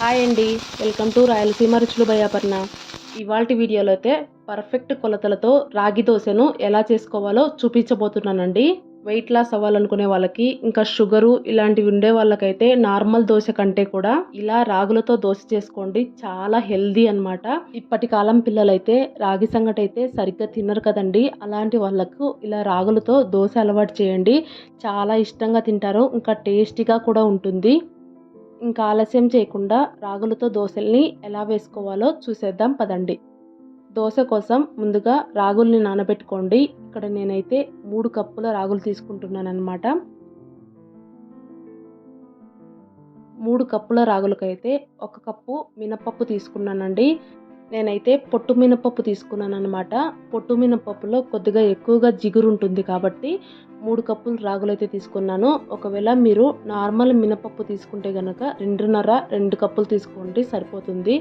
Hi అండి. Welcome to Rayalaseema రుచులు భయాపర్ణ ఇవాళ వీడియోలో అయితే పర్ఫెక్ట్ కొలతలతో రాగి దోశను ఎలా చేసుకోవాలో చూపించబోతున్నానండి. వెయిట్ లాస్ అవ్వాలనుకునే వాళ్ళకి ఇంకా షుగరు ఇలాంటివి ఉండే వాళ్ళకైతే నార్మల్ దోశ కంటే కూడా ఇలా రాగులతో దోశ చేసుకోండి చాలా హెల్దీ అన్నమాట. ఇప్పటి కాలం పిల్లలైతే రాగి సంగటి అయితే సరిగ్గా తినరు కదండి. అలాంటి వాళ్ళకు ఇలా రాగులతో దోశ అలవాటు చేయండి. చాలా ఇష్టంగా తింటారు. ఇంకా టేస్టీగా కూడా ఉంటుంది. ఇంకా ఆలస్యం చేయకుండా రాగులతో దోశల్ని ఎలా వేసుకోవాలో చూసేద్దాం పదండి. దోశ కోసం ముందుగా రాగుల్ని నానబెట్టుకోండి. ఇక్కడ నేనైతే మూడు కప్పుల రాగులు తీసుకుంటున్నాను అనమాట మూడు కప్పుల రాగులకైతే ఒక కప్పు మినపప్పు తీసుకున్నానండి. నేనైతే పొట్టు మినపప్పు తీసుకున్నాను అనమాట పొట్టు మినపప్పులో కొద్దిగా ఎక్కువగా జిగురు ఉంటుంది కాబట్టి మూడు కప్పులు రాగులు అయితే తీసుకున్నాను. ఒకవేళ మీరు నార్మల్ మినపప్పు తీసుకుంటే కనుక రెండున్నర రెండు కప్పులు తీసుకోండి సరిపోతుంది.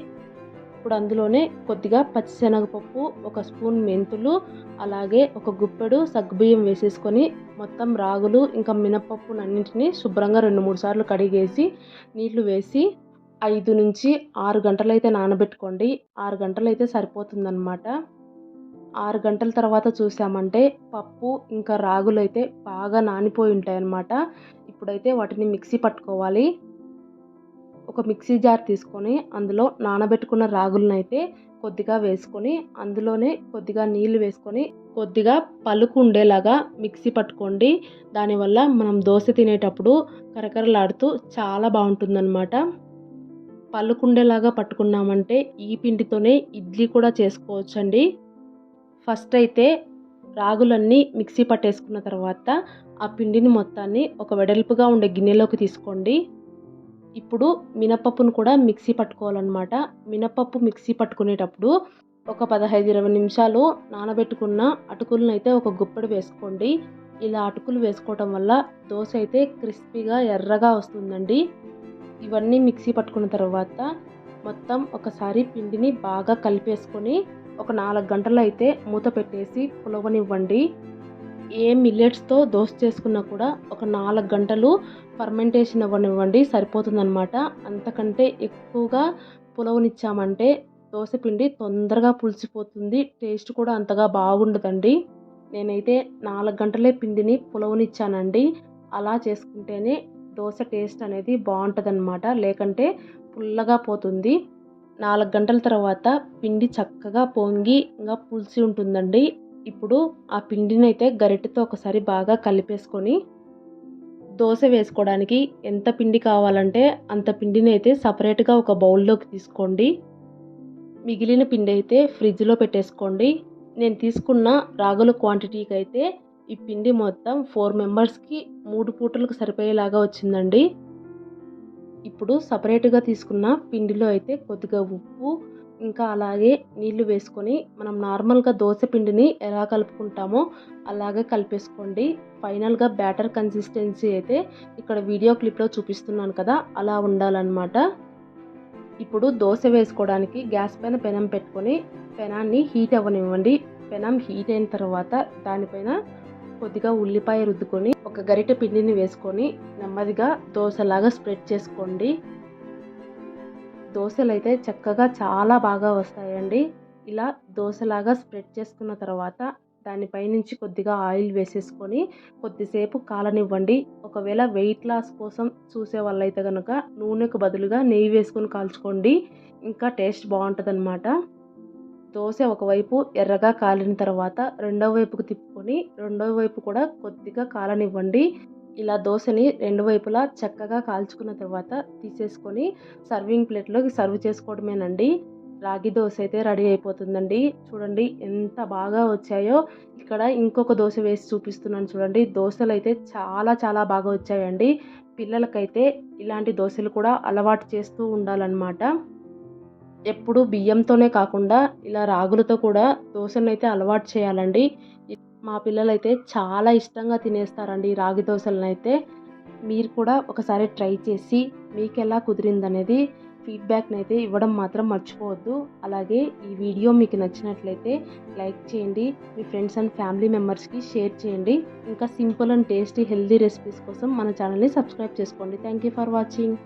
ఇప్పుడు అందులోనే కొద్దిగా పచ్చిశనగపప్పు ఒక స్పూన్ మెంతులు అలాగే ఒక గుప్పెడు సగ్గుబియ్యం వేసేసుకొని మొత్తం రాగులు ఇంకా మినపప్పు అన్నింటినీ శుభ్రంగా రెండు మూడు సార్లు కడిగేసి నీళ్ళు వేసి ఐదు నుంచి ఆరు గంటలు అయితే నానబెట్టుకోండి. ఆరు గంటలు అయితే సరిపోతుందన్నమాట. ఆరు గంటల తర్వాత చూసామంటే పప్పు ఇంకా రాగులు అయితే బాగా నానిపోయి ఉంటాయి అన్నమాట ఇప్పుడైతే వాటిని మిక్సీ పట్టుకోవాలి. ఒక మిక్సీ జార్ తీసుకొని అందులో నానబెట్టుకున్న రాగులను అయితే కొద్దిగా వేసుకొని అందులోనే కొద్దిగా నీళ్ళు వేసుకొని కొద్దిగా పలుకు ఉండేలాగా మిక్సీ పట్టుకోండి. దానివల్ల మనం దోశ తినేటప్పుడు కరకరలాడుతూ చాలా బాగుంటుందన్నమాట. పలుకుండేలాగా పట్టుకున్నామంటే ఈ పిండితోనే ఇడ్లీ కూడా చేసుకోవచ్చండి. ఫస్ట్ అయితే రాగులన్నీ మిక్సీ పట్టేసుకున్న తర్వాత ఆ పిండిని మొత్తాన్ని ఒక వెడల్పుగా ఉండే గిన్నెలోకి తీసుకోండి. ఇప్పుడు మినపప్పును కూడా మిక్సీ పట్టుకోవాలన్నమాట. మినపప్పు మిక్సీ పట్టుకునేటప్పుడు ఒక పదహైదు ఇరవై నిమిషాలు నానబెట్టుకున్న అటుకులను అయితే ఒక గుప్పెడు వేసుకోండి. ఇలా అటుకులు వేసుకోవటం వల్ల దోశ అయితే క్రిస్పీగా ఎర్రగా వస్తుందండి. ఇవన్నీ మిక్సీ పట్టుకున్న తర్వాత మొత్తం ఒకసారి పిండిని బాగా కలిపేసుకొని ఒక నాలుగు గంటలు అయితే మూత పెట్టేసి పులవనివ్వండి. ఏ మిల్లెట్స్తో దోశ చేసుకున్నా కూడా ఒక నాలుగు గంటలు ఫర్మెంటేషన్ ఇవ్వనివ్వండి సరిపోతుందన్నమాట. అంతకంటే ఎక్కువగా పులవనిచ్చామంటే దోశ పిండి తొందరగా పులిసిపోతుంది టేస్ట్ కూడా అంతగా బాగుండదండి. నేనైతే నాలుగు గంటలే పిండిని పులవనిచ్చానండి. అలా చేసుకుంటేనే దోశ టేస్ట్ అనేది బాగుంటుంది అనమాట లేకంటే పుల్లగా పోతుంది. నాలుగు గంటల తర్వాత పిండి చక్కగా పొంగి ఇంకా పులిసి ఉంటుందండి. ఇప్పుడు ఆ పిండిని అయితే గరిటెతో ఒకసారి బాగా కలిపేసుకొని దోశ వేసుకోవడానికి ఎంత పిండి కావాలంటే అంత పిండిని అయితే సపరేట్గా ఒక బౌల్లోకి తీసుకోండి. మిగిలిన పిండి అయితే ఫ్రిడ్జ్లో పెట్టేసుకోండి. నేను తీసుకున్న రాగుల క్వాంటిటీకి అయితే ఈ పిండి మొత్తం ఫోర్ మెంబర్స్కి మూడు పూటలకు సరిపోయేలాగా వచ్చిందండి. ఇప్పుడు సపరేట్గా తీసుకున్న పిండిలో అయితే కొద్దిగా ఉప్పు ఇంకా అలాగే నీళ్ళు వేసుకొని మనం నార్మల్గా దోశ పిండిని ఎలా కలుపుకుంటామో అలాగే కలిపేసుకోండి. ఫైనల్గా బ్యాటర్ కన్సిస్టెన్సీ అయితే ఇక్కడ వీడియో క్లిప్లో చూపిస్తున్నాను కదా అలా ఉండాలన్నమాట. ఇప్పుడు దోశ వేసుకోవడానికి గ్యాస్ పైన పెనం పెట్టుకొని పెనాన్ని హీట్ అవ్వనివ్వండి. పెనం హీట్ అయిన తర్వాత దానిపైన కొద్దిగా ఉల్లిపాయ రుద్దుకొని ఒక గరిటె పిండిని వేసుకొని నెమ్మదిగా దోశలాగా స్ప్రెడ్ చేసుకోండి. దోశలు అయితే చక్కగా చాలా బాగా వస్తాయండి. ఇలా దోశలాగా స్ప్రెడ్ చేసుకున్న తర్వాత దానిపైనుంచి కొద్దిగా ఆయిల్ వేసేసుకొని కొద్దిసేపు కాలనివ్వండి. ఒకవేళ వెయిట్ లాస్ కోసం చూసే వాళ్ళైతే కనుక నూనెకు బదులుగా నెయ్యి వేసుకొని కాల్చుకోండి. ఇంకా టేస్ట్ బాగుంటుంది దోశ ఒకవైపు ఎర్రగా కాలిన తర్వాత రెండవ వైపుకు తిప్పుకొని రెండవ వైపు కూడా కొద్దిగా కాలనివ్వండి. ఇలా దోశని రెండు వైపులా చక్కగా కాల్చుకున్న తర్వాత తీసేసుకొని సర్వింగ్ ప్లేట్లోకి సర్వ్ చేసుకోవడమేనండి. రాగి దోశ అయితే రెడీ అయిపోతుందండి. చూడండి ఎంత బాగా వచ్చాయో. ఇక్కడ ఇంకొక దోశ వేసి చూపిస్తున్నాను చూడండి. దోశలు అయితే చాలా చాలా బాగా వచ్చాయండి. పిల్లలకైతే ఇలాంటి దోశలు కూడా అలవాటు చేస్తూ ఉండాలన్నమాట. ఎప్పుడు బియ్యంతోనే కాకుండా ఇలా రాగులతో కూడా దోశలను అయితే అలవాటు చేయాలండి. మా పిల్లలైతే చాలా ఇష్టంగా తినేస్తారండి రాగి దోశలను అయితే మీరు కూడా ఒకసారి ట్రై చేసి మీకు ఎలా కుదిరిందనేది ఫీడ్బ్యాక్ని అయితే ఇవ్వడం మాత్రం మర్చిపోవద్దు. అలాగే ఈ వీడియో మీకు నచ్చినట్లయితే లైక్ చేయండి మీ ఫ్రెండ్స్ అండ్ ఫ్యామిలీ మెంబర్స్కి షేర్ చేయండి. ఇంకా simple and tasty healthy recipes కోసం మన ఛానల్ని సబ్స్క్రైబ్ చేసుకోండి. Thank you for watching.